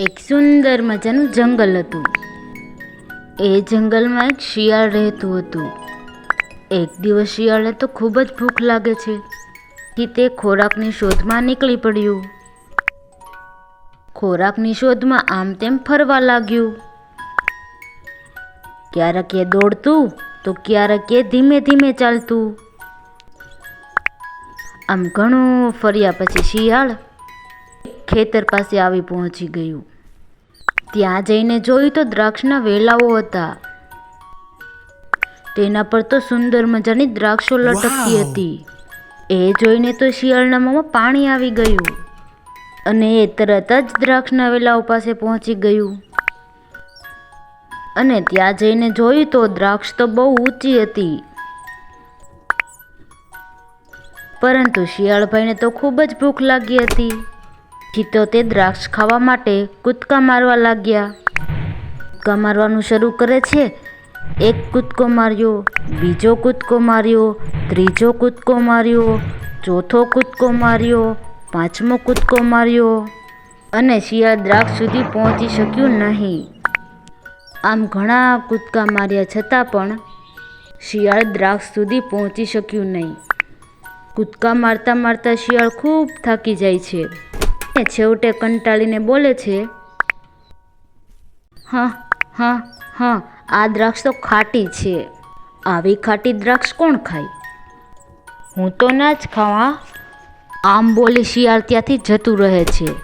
એક સુંદર મજાનું જંગલ હતું. એ જંગલમાં એક શિયાળ રહેતું હતું. એક દિવસ શિયાળને તો ખૂબ જ ભૂખ લાગે છે કે તે ખોરાકની શોધમાં નીકળી પડ્યું. ખોરાકની શોધમાં આમ તેમ ફરવા લાગ્યું. ક્યારેક એ દોડતું, તો ક્યારેક એ ધીમે ધીમે ચાલતું. આમ ઘણું ફર્યા પછી શિયાળ ખેતર પાસે આવી પહોંચી ગયું. ત્યાં જઈને જોયું તો દ્રાક્ષના વેલાઓ હતા. તેના પર તો સુંદર મજાની દ્રાક્ષો લટકતી હતી. એ જોઈને તો શિયાળના મોંમાં પાણી આવી ગયું અને એ તરત જ દ્રાક્ષના વેલાઓ પાસે પહોંચી ગયું. અને ત્યાં જઈને જોયું તો દ્રાક્ષ તો બહુ ઊંચી હતી. પરંતુ શિયાળભાઈને તો ખૂબ જ ભૂખ લાગી હતી. થી તો તે દ્રાક્ષ ખાવા માટે કૂદકા મારવા લાગ્યા. કૂદકા મારવાનું શરૂ કરે છે. એક કૂદકો માર્યો, બીજો કૂદકો માર્યો, ત્રીજો કૂદકો માર્યો, ચોથો કૂદકો માર્યો, પાંચમો કૂદકો માર્યો અને શિયાળ દ્રાક્ષ સુધી પહોંચી શક્યું નહીં. આમ ઘણા કૂદકા માર્યા છતાં પણ શિયાળ દ્રાક્ષ સુધી પહોંચી શક્યું નહીં. કૂદકા મારતા મારતા શિયાળ ખૂબ થાકી જાય છે. અને છેવટે કંટાળીને બોલે છે? હા હા હા, આ દ્રાક્ષ તો ખાટી છે. આવી ખાટી દ્રાક્ષ કોણ ખાય? હું તો ના જ ખાવા આમ બોલી શિયાળ ત્યાંથી જતું રહે છે.